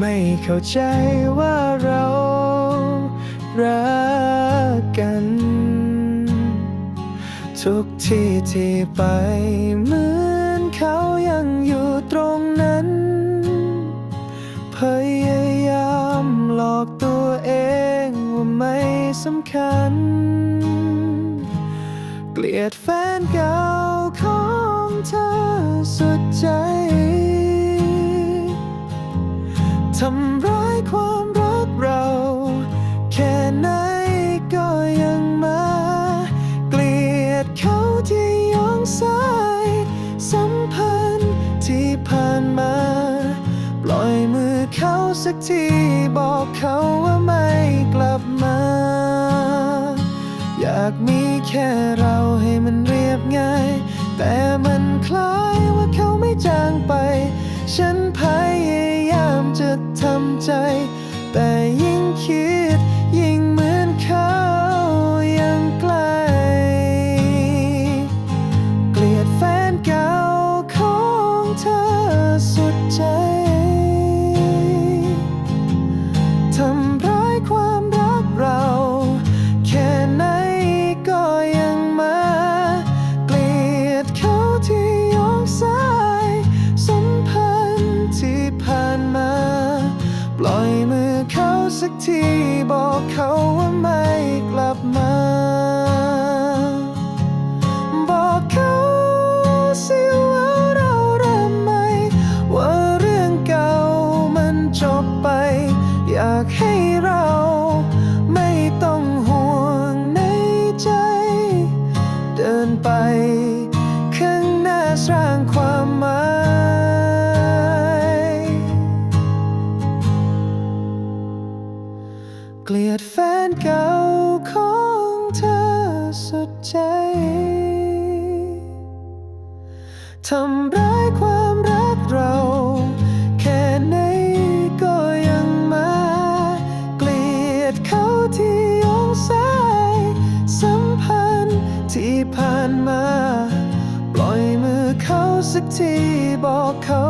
ไม่เข้าใจว่าเรารักกัน ทุกที่ที่ไปเหมือนเขายังอยู่ตรงนั้น พยายามหลอกตัวเองว่าไม่สำคัญ เกลียดแฟ เขาสักทีบอกเขาว่าไม่กลับมา อยากมีแค่เราให้มันเรียบง่าย แต่มันคล้ายว่าเขาไม่จางไป ฉัน สักทีบอกเขาว่าไม่กลับมา บอกเขาสิว่าเราเริ่มใหม่ว่าเรื่องเก่ามันจบไป อยากให้ ยดแฟนเก่าของเธอสุดใจ ทำร้ายความรักเรา แค่ไหนก็ยังมา เกลียดเขาที่ยองซ้าย สัมพันธ์ที่ผ่านมา ปล่อยมือเขาสักทีบอกเขา